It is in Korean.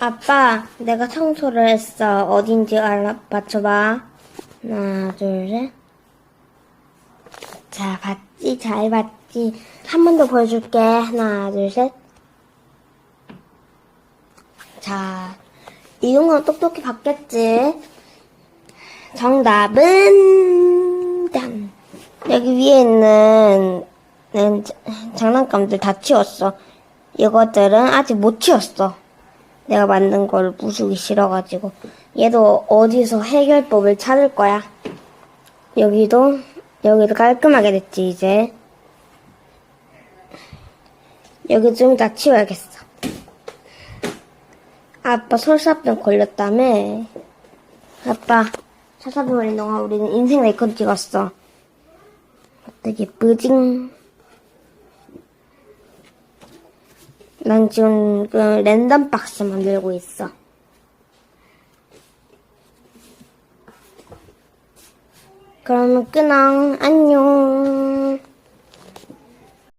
아빠, 내가 청소를 했어. 어딘지 알아, 맞춰봐. 하나, 둘, 셋. 자, 봤지? 잘 봤지? 한 번 더 보여줄게. 하나, 둘, 셋. 자, 이 정도는 똑똑히 봤겠지? 정답은, 짠. 여기 위에 있는, 장난감들 다 치웠어. 이것들은 아직 못 치웠어. 내가 만든 걸 부수기 싫어가지고. 얘도 어디서 해결법을 찾을 거야. 여기도, 여기도 깔끔하게 됐지, 이제. 여기 좀 이따 치워야겠어. 아빠 설사병 걸렸다며. 아빠, 설사병 걸린 동안 우리는 인생 네컷 찍었어. 어떻게 예쁘징? 난 지금 그 랜덤 박스 만들고 있어. 그러면 끊어. 안녕.